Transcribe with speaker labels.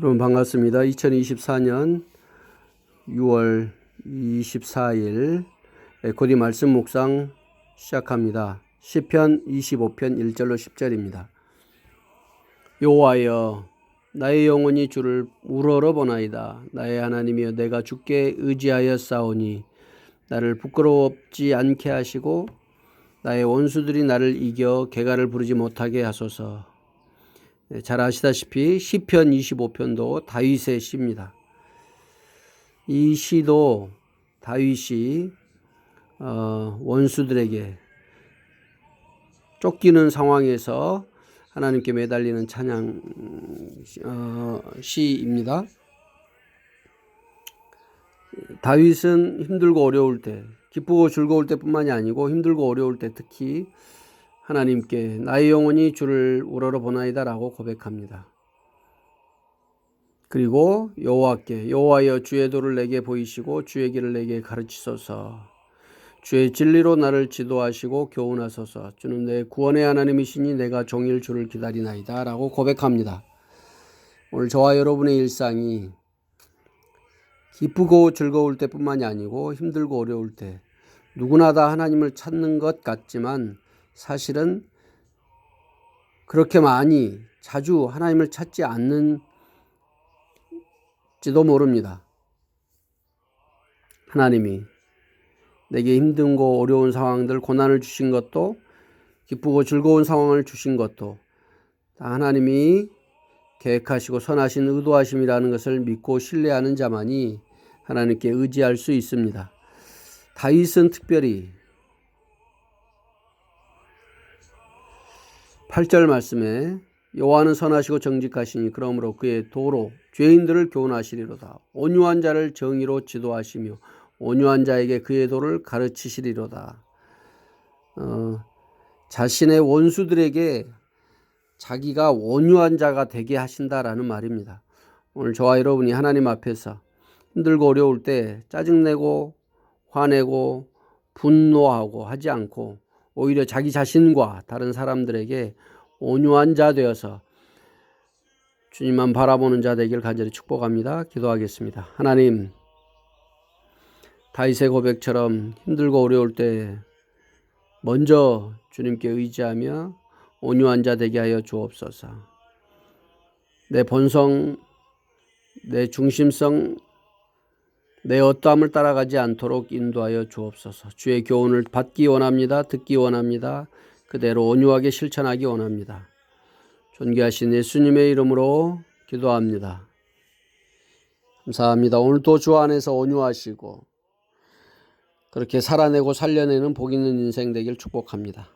Speaker 1: 여러분 반갑습니다. 2024년 6월 24일 에코디 말씀 묵상 시작합니다. 시편 25편 1절로 10절입니다. 여호와여 나의 영혼이 주를 우러러 보나이다. 나의 하나님이여 내가 주께 의지하여 싸우니 나를 부끄럽지 않게 하시고 나의 원수들이 나를 이겨 개가를 부르지 못하게 하소서. 네, 잘 아시다시피 시편 25편도 다윗의 시입니다. 이 시도 다윗이 어, 원수들에게 쫓기는 상황에서 하나님께 매달리는 찬양 어, 시입니다. 다윗은 힘들고 어려울 때, 기쁘고 즐거울 때뿐만이 아니고 힘들고 어려울 때 특히 하나님께 나의 영혼이 주를 우러러 보나이다라고 고백합니다. 그리고 여호와께 여호와여 주의 도를 내게 보이시고 주의 길을 내게 가르치소서. 주의 진리로 나를 지도하시고 교훈하소서. 주는 내 구원의 하나님이시니 내가 종일 주를 기다리나이다라고 고백합니다. 오늘 저와 여러분의 일상이 기쁘고 즐거울 때뿐만이 아니고 힘들고 어려울 때 누구나 다 하나님을 찾는 것 같지만 사실은 그렇게 많이 자주 하나님을 찾지 않는지도 모릅니다. 하나님이 내게 힘든고 어려운 상황들 고난을 주신 것도 기쁘고 즐거운 상황을 주신 것도 다 하나님이 계획하시고 선하신 의도하심이라는 것을 믿고 신뢰하는 자만이 하나님께 의지할 수 있습니다. 다윗은 특별히 8절 말씀에 여호와는 선하시고 정직하시니 그러므로 그의 도로 죄인들을 교훈하시리로다. 온유한 자를 정의로 지도하시며 온유한 자에게 그의 도를 가르치시리로다. 어, 자신의 원수들에게 자기가 온유한 자가 되게 하신다라는 말입니다. 오늘 저와 여러분이 하나님 앞에서 힘들고 어려울 때 짜증내고 화내고 분노하고 하지 않고 오히려 자기 자신과 다른 사람들에게 온유한 자 되어서 주님만 바라보는 자 되길 간절히 축복합니다. 기도하겠습니다. 하나님, 다윗의 고백처럼 힘들고 어려울 때 먼저 주님께 의지하며 온유한 자 되게 하여 주옵소서. 내 본성, 내 중심성, 내 어떠함을 따라가지 않도록 인도하여 주옵소서. 주의 교훈을 받기 원합니다. 듣기 원합니다. 그대로 온유하게 실천하기 원합니다. 존귀하신 예수님의 이름으로 기도합니다. 감사합니다. 오늘도 주 안에서 온유하시고 그렇게 살아내고 살려내는 복 있는 인생 되길 축복합니다.